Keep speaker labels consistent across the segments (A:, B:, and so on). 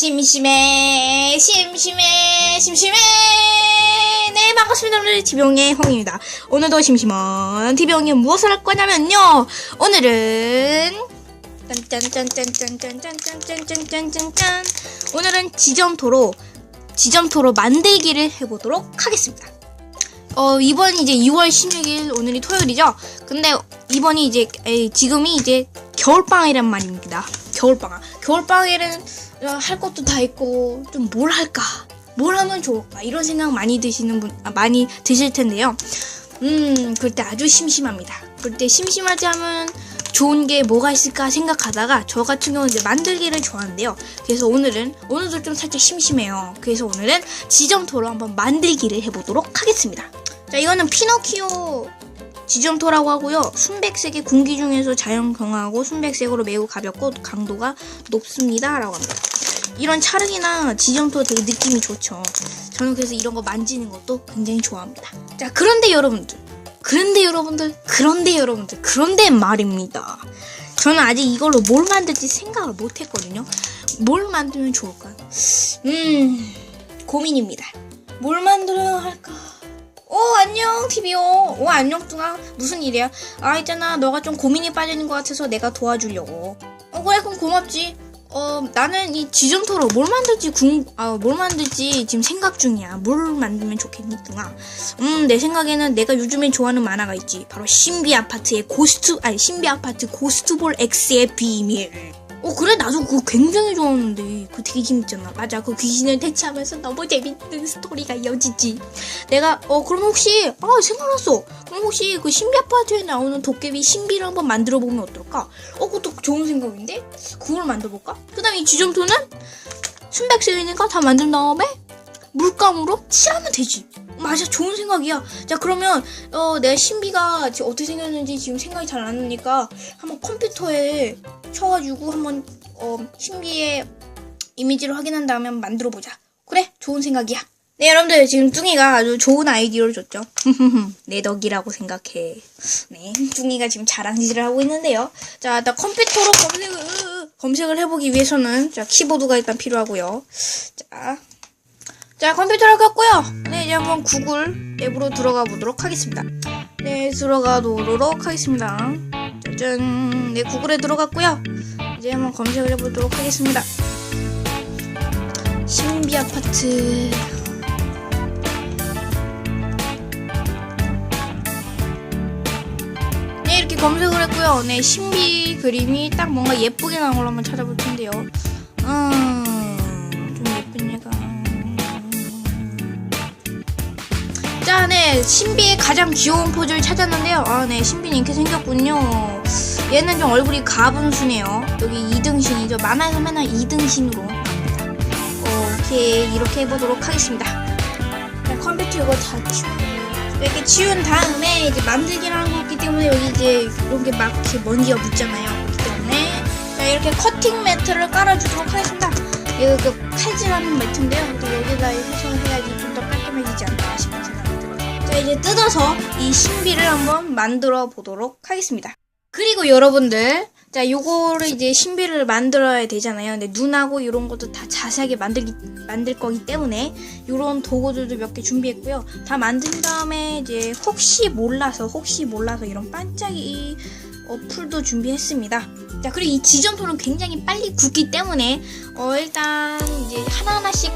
A: 심심해, 심심해, 심심해. 네, 반갑습니다. 오늘 디병의 홍입니다. 오늘도 심심한 디병이 무엇을 할 거냐면요. 오늘은 짠짠짠짠짠짠짠짠짠짠짠 오늘은 지점토로 지점토로 만들기를 해보도록 하겠습니다. 어, 이번이 이제 2월 16일, 오늘이 토요일이죠? 근데 이번이 이제, 에이, 지금이 이제 겨울방학이란 말입니다. 겨울방학. 겨울방학에는 어, 할 것도 다 있고, 좀 뭘 할까? 뭘 하면 좋을까? 이런 생각 많이 드시는 분, 아, 많이 드실 텐데요. 음, 그럴 때 아주 심심합니다. 그럴 때 심심하지 하면 좋은 게 뭐가 있을까 생각하다가 저 같은 경우는 이제 만들기를 좋아하는데요. 그래서 오늘은 오늘도 좀 살짝 심심해요. 그래서 오늘은 지점토로 한번 만들기를 해보도록 하겠습니다. 자, 이거는 피노키오 지점토라고 하고요. 순백색의 공기 중에서 자연 경화하고 순백색으로 매우 가볍고 강도가 높습니다 라고 합니다. 이런 찰흙이나 지점토 되게 느낌이 좋죠. 저는 그래서 이런 거 만지는 것도 굉장히 좋아합니다. 자, 그런데 여러분들. 그런데 여러분들, 그런데 여러분들, 그런데 말입니다. 저는 아직 이걸로 뭘 만들지 생각을 못 했거든요. 뭘 만들면 좋을까? 음, 고민입니다. 뭘 만들어야 할까? 오, 안녕, TVO. 오, 안녕, 뚱아. 무슨 일이야? 아, 있잖아. 너가 좀 고민이 빠지는 것 같아서 내가 도와주려고. 어, 그래, 그럼 고맙지. 어, 나는 이 지점토로 뭘 만들지 궁, 아, 뭘 만들지 지금 생각 중이야. 뭘 만들면 좋겠니, 뚱아? 음, 내 생각에는 내가 요즘에 좋아하는 만화가 있지. 바로 신비 아파트의 고스트, 아니, 신비 아파트 고스트볼 X의 비밀. 어, 그래, 나도 그거 굉장히 좋아하는데. 그거 되게 재밌잖아. 맞아, 그 귀신을 대체하면서 너무 재밌는 스토리가 이어지지. 내가, 어, 그럼 혹시, 아, 생각났어. 그럼 혹시 그 신비 아파트에 나오는 도깨비 신비를 한번 만들어 보면 어떨까? 어, 그것도 좋은 생각인데? 그걸 만들어 볼까? 그 다음에 이 지점토는 순백색이니까 다 만든 다음에 물감으로 칠하면 되지. 맞아, 좋은 생각이야. 자, 그러면 어, 내가 신비가 지금 어떻게 생겼는지 지금 생각이 잘 안 나니까 한번 컴퓨터에 쳐가지고 한번 어, 신비의 이미지를 확인한 다음에 만들어 보자. 그래, 좋은 생각이야. 네, 여러분들 지금 뚱이가 아주 좋은 아이디어를 줬죠. 내 덕이라고 생각해. 네, 뚱이가 지금 자랑질을 하고 있는데요. 자, 일단 컴퓨터로 검색을 검색을 해보기 위해서는 자 키보드가 일단 필요하고요. 자, 자, 컴퓨터를 켰고요. 네, 이제 한번 구글 앱으로 들어가 보도록 하겠습니다. 네, 들어가 보도록 하겠습니다. 짜잔. 네, 구글에 들어갔고요. 이제 한번 검색을 해보도록 하겠습니다. 신비 아파트. 네, 이렇게 검색을 했고요. 네, 신비 그림이 딱 뭔가 예쁘게 나온 걸로 한번 찾아볼 텐데요. 음, 자, 네, 신비의 가장 귀여운 포즈를 찾았는데요. 아, 네, 이렇게 생겼군요. 얘는 좀 얼굴이 가분수네요. 여기 2등신이죠. 만화에서 맨날 2등신으로 나옵니다. 어, 오케이, 이렇게 해보도록 하겠습니다. 자, 컴퓨터 이거 다 치워. 이렇게 치운 다음에 이제 만들기라는 거 있기 때문에 여기 이제 이런 게 막 이렇게 먼지가 묻잖아요. 그렇기 때문에 자 이렇게 커팅 매트를 깔아주도록 하겠습니다. 이거 그 칼질하는 매트인데요. 또 여기다 해서 해야지 좀 더 깔끔해지지 않나 자 이제 뜯어서 이 신비를 한번 만들어 보도록 하겠습니다. 그리고 여러분들 자 요거를 이제 신비를 만들어야 되잖아요. 근데 눈하고 이런 것도 다 자세하게 만들기 만들 거기 때문에 요런 도구들도 몇 개 준비했고요. 다 만든 다음에 이제 혹시 몰라서 혹시 몰라서 이런 반짝이 어, 풀도 준비했습니다. 자 그리고 이 지점토는 굉장히 빨리 굳기 때문에 어 일단 이제 하나하나씩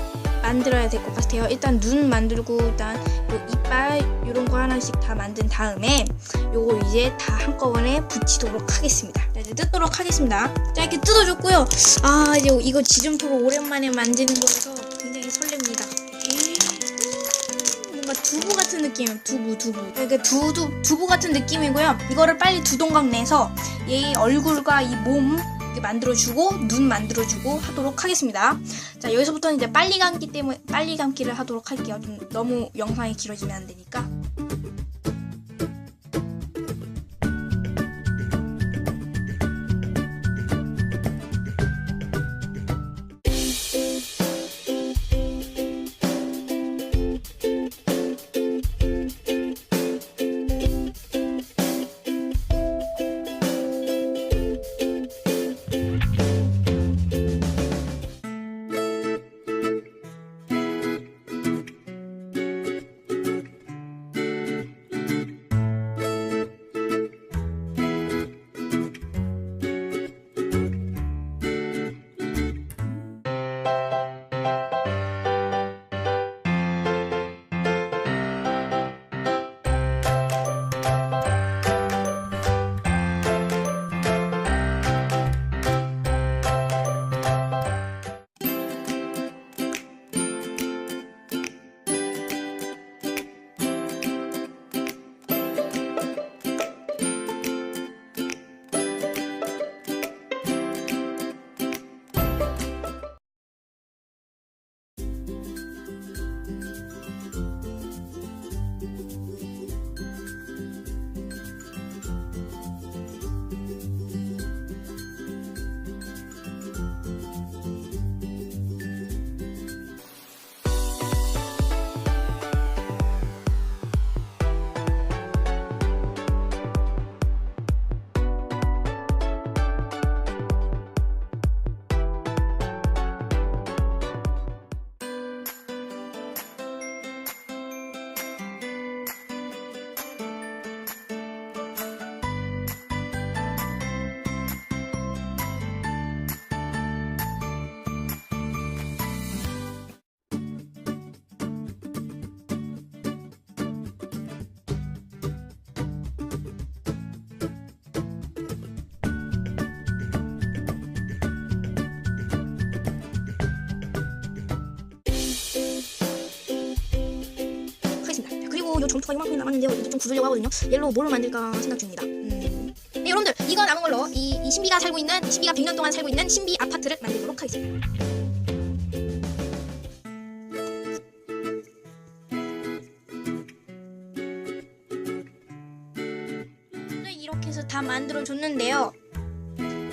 A: 만들어야 될 것 같아요. 일단 눈 만들고 일단 요 이빨 이런 거 하나씩 다 만든 다음에 요거 이제 다 한꺼번에 붙이도록 하겠습니다. 자, 이제 뜯도록 하겠습니다. 자 이렇게 뜯어줬고요. 아 이제 이거 지점토로 오랜만에 만지는 거라서 굉장히 설렙니다. 음, 뭔가 두부 같은 느낌이에요. 두부 두부. 이렇게 두두 두부 같은 느낌이고요. 이거를 빨리 두 동강 내서 얘 얼굴과 이 몸 만들어주고 눈 만들어주고 하도록 하겠습니다. 자 여기서부터는 이제 빨리 감기 때문에 빨리 감기를 하도록 할게요. 좀 너무 영상이 길어지면 안 되니까. 이 점토가 이만큼 남았는데요. 이제 좀 굳으려고 하거든요. 얘로 뭘로 만들까 생각 중입니다. 음. 네, 여러분들 이거 남은 걸로 이, 이 신비가 살고 있는 신비가 100년 동안 살고 있는 신비 아파트를 만들도록 하겠습니다. 네, 이렇게 해서 다 만들어 줬는데요.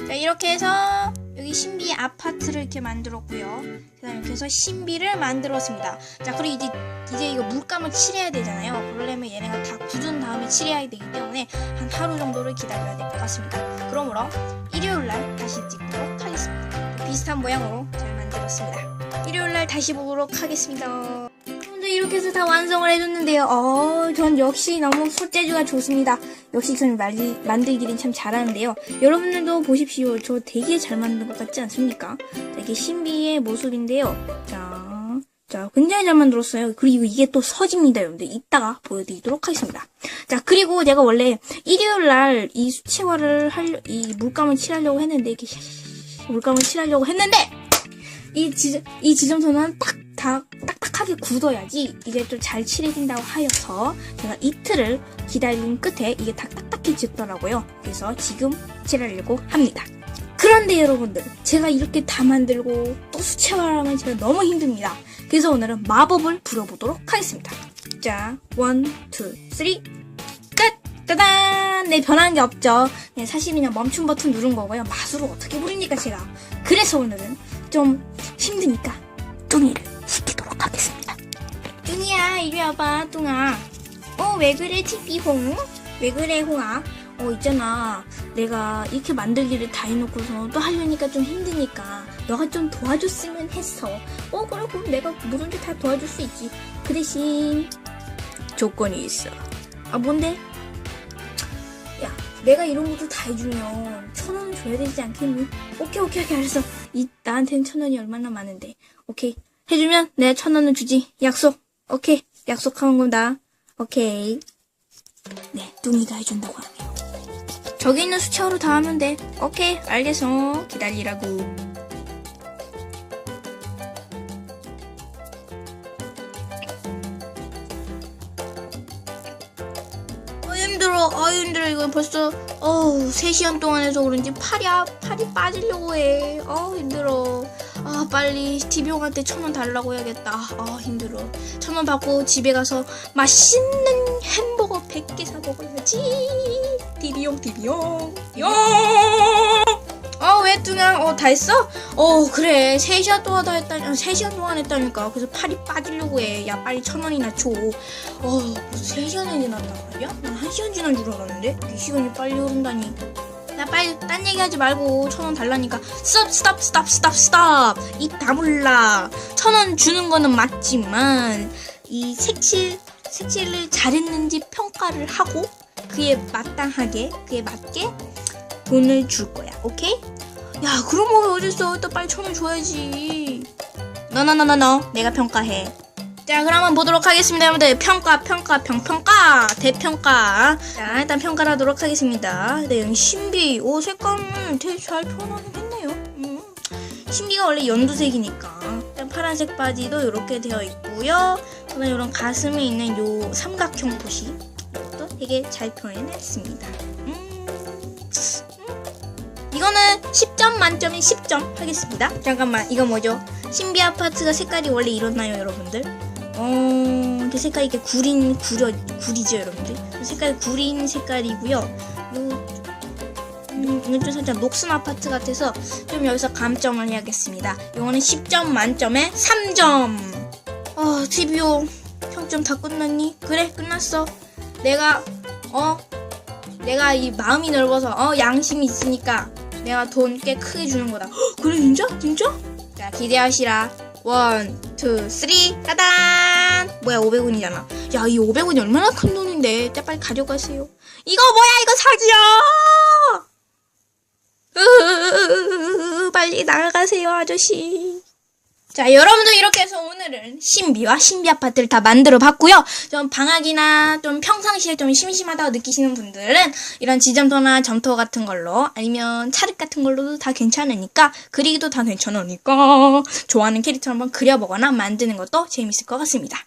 A: 자, 이렇게 해서 여기 신비 아파트를 이렇게 만들었고요. 그다음 이렇게 해서 신비를 만들었습니다. 자, 그리고 이제 이제 이거 물감을 칠해야 되잖아요. 그러려면 얘네가 다 굳은 다음에 칠해야 되기 때문에 한 하루 정도를 기다려야 될 것 같습니다. 그러므로 일요일 날 다시 찍도록 하겠습니다. 비슷한 모양으로 잘 만들었습니다. 일요일 날 다시 보도록 하겠습니다. 이렇게 해서 다 완성을 해줬는데요. 어, 전 역시 너무 손재주가 좋습니다. 역시 저는 말리, 만들기는 참 잘하는데요. 여러분들도 보십시오. 저 되게 잘 만든 것 같지 않습니까? 되게 신비의 모습인데요. 자, 자, 굉장히 잘 만들었어요. 그리고 이게 또 서집니다, 여러분들. 이따가 보여드리도록 하겠습니다. 자, 그리고 내가 원래 일요일 날 이 수채화를 할, 이 물감을 칠하려고 했는데, 이렇게 물감을 칠하려고 했는데, 이 지, 이 지점선은 딱, 다, 딱딱하게 굳어야지 이게 좀 잘 칠해진다고 하여서 제가 이틀을 기다린 끝에 이게 다 딱딱해졌더라고요. 그래서 지금 칠하려고 합니다. 그런데 여러분들, 제가 이렇게 다 만들고 또 수채화라면 제가 너무 힘듭니다. 그래서 오늘은 마법을 불어보도록 하겠습니다. 자, 원, 투, 쓰리, 끝! 짜잔! 네, 변한 게 없죠. 네, 사실 그냥 멈춤 버튼 누른 거고요. 마술을 어떻게 부립니까, 제가. 그래서 오늘은 좀 힘드니까 뚱이를 시키도록 하겠습니다. 뚱이야, 이리 와봐, 뚱아. 어, 왜 그래, TV홍? 왜 그래, 홍아? 어, 있잖아. 내가 이렇게 만들기를 다 해놓고서 또 하려니까 좀 힘드니까 너가 좀 도와줬으면 했어. 어, 그래, 그럼 내가 뭐든지 다 도와줄 수 있지. 그 대신 조건이 있어. 아, 뭔데? 야, 내가 이런 것도 다 해주면 천 원은 줘야 되지 않겠니? 오케이, 오케이, 오케이, 알았어. 이, 나한테는 천 원이 얼마나 많은데. 오케이. 해주면 내가 천 원은 주지. 약속. 오케이. 약속하는 거다. 오케이. 네, 뚱이가 해준다고 하네요. 저기 있는 수채화로 다 하면 돼. 오케이, 알겠어. 기다리라고. 힘들어. 아, 힘들어. 이거 벌써, 어우, 3시간 동안 해서 그런지 팔이, 아, 팔이 빠지려고 해. 아, 힘들어. 아, 빨리 TV용한테 천 원 달라고 해야겠다. 아, 힘들어. 천 원 받고 집에 가서 맛있는 햄버거 100개 사 먹어야지. TV용, TV용. 용! 어, 왜 뚱아? 어, 다 했어? 어, 그래. 3시간 동안 다 했다니. 아, 3시간 동안 했다니까. 그래서 팔이 빠지려고 해. 야, 빨리 천 원이나 줘. 어, 무슨 3시간이 지났단 말이야? 난 1시간 지난 줄 알았는데? 이 시간이 빨리 흐른다니. 나 빨리 딴 얘기하지 말고 천 원 달라니까 스톱 스톱 스톱 스톱 스톱 입 다물라 천 원 주는 거는 맞지만 이 색칠 색칠을 잘했는지 평가를 하고 그에 마땅하게 그에 맞게 돈을 줄 거야 오케이? 야 그런 거 어딨어 또 빨리 천원 줘야지 너너너너너 내가 평가해 자, 그럼 한번 보도록 하겠습니다, 여러분들. 평가, 평가, 평평가, 대평가. 자, 일단 평가를 하도록 하겠습니다. 네, 신비. 오, 색감을 되게 잘 표현하긴 했네요. 음. 신비가 원래 연두색이니까. 일단 파란색 바지도 이렇게 되어 있고요. 그다음에 이런 가슴에 있는 요 삼각형 표시. 이것도 되게 잘 표현했습니다. 음. 음. 이거는 10점 만점에 10점 하겠습니다. 잠깐만, 이거 뭐죠? 신비 아파트가 색깔이 원래 이렇나요, 여러분들? 어, 이렇게 색깔이 이렇게 구린, 구려, 구리죠, 여러분들? 색깔이 구린 색깔이고요. 요, 음, 이건 좀 살짝 녹슨 아파트 같아서 좀 여기서 감점을 해야겠습니다. 이거는 10점 만점에 3점. 어, TVO 평점 다 끝났니? 그래, 끝났어. 내가, 어, 내가 이 마음이 넓어서, 어, 양심이 있으니까 내가 돈 꽤 크게 주는 거다. 헉, 그래, 진짜? 진짜? 자, 기대하시라. 원, 투, 쓰리, 따단! 뭐야, 500원이잖아. 야, 이 500원이 얼마나 큰 돈인데. 자, 빨리 가져가세요. 이거 뭐야, 이거 사기야! 으으으으으으, 빨리 나가세요, 아저씨. 자, 여러분들 이렇게 해서 오늘은 신비와 신비 아파트를 다 만들어 봤고요. 좀 방학이나 좀 평 상시에 좀 심심하다고 느끼시는 분들은 이런 지점토나 점토 같은 걸로 아니면 차륵 같은 걸로도 다 괜찮으니까 그리기도 다 괜찮으니까 좋아하는 캐릭터 한번 그려보거나 만드는 것도 재밌을 것 같습니다.